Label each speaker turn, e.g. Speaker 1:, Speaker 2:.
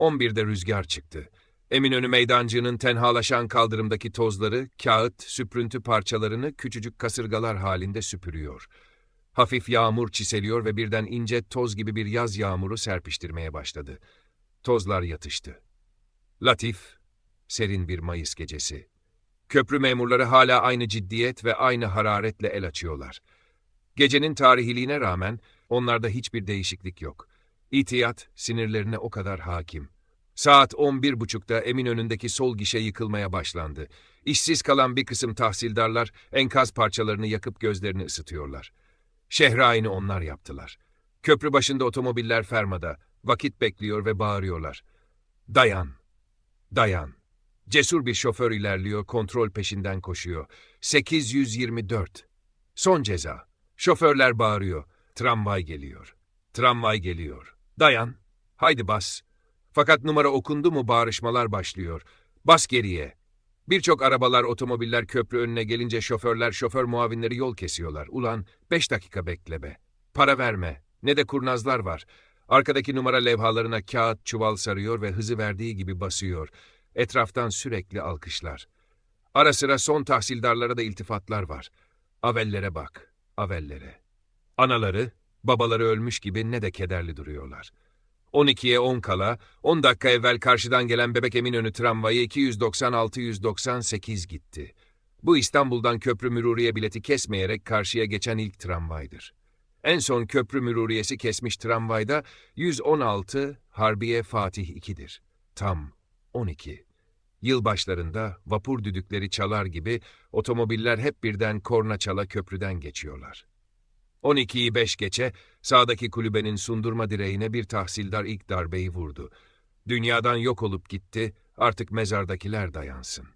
Speaker 1: 11'de rüzgar çıktı. Eminönü meydancığının tenhalaşan kaldırımdaki tozları, kağıt, süprüntü parçalarını küçücük kasırgalar halinde süpürüyor. Hafif yağmur çiseliyor ve birden ince toz gibi bir yaz yağmuru serpiştirmeye başladı. Tozlar yatıştı. Latif, serin bir Mayıs gecesi. Köprü memurları hala aynı ciddiyet ve aynı hararetle el açıyorlar. Gecenin tarihiliğine rağmen onlarda hiçbir değişiklik yok. İtiyat sinirlerine o kadar hakim. Saat 11.30'da Eminönü'ndeki sol gişe yıkılmaya başlandı. İşsiz kalan bir kısım tahsildarlar enkaz parçalarını yakıp gözlerini ısıtıyorlar. Şehrain'i onlar yaptılar. Köprü başında otomobiller fermada, vakit bekliyor ve bağırıyorlar. Dayan, dayan. Cesur bir şoför ilerliyor, kontrol peşinden koşuyor. 824. Son ceza. Şoförler bağırıyor. Tramvay geliyor. Tramvay geliyor. Dayan. Haydi bas. Fakat numara okundu mu bağırışmalar başlıyor. Bas geriye. Birçok arabalar, otomobiller köprü önüne gelince şoförler, şoför muavinleri yol kesiyorlar. Ulan beş dakika bekle be. Para verme. Ne de kurnazlar var. Arkadaki numara levhalarına kağıt, çuval sarıyor ve hızı verdiği gibi basıyor. Etraftan sürekli alkışlar. Ara sıra son tahsildarlara da iltifatlar var. Avellere bak, avellere. Anaları, babaları ölmüş gibi ne de kederli duruyorlar. 12'ye 10 kala, 10 dakika evvel karşıdan gelen Bebek Eminönü tramvayı 296-198 gitti. Bu İstanbul'dan köprü müruriye bileti kesmeyerek karşıya geçen ilk tramvaydır. En son köprü müruriyesi kesmiş tramvayda 116 Harbiye Fatih 2'dir. Tam 12. Yılbaşlarında vapur düdükleri çalar gibi otomobiller hep birden korna çala köprüden geçiyorlar. 12'yi 5 geçe sağdaki kulübenin sundurma direğine bir tahsildar ilk darbeyi vurdu. Dünyadan yok olup gitti, artık mezardakiler dayansın.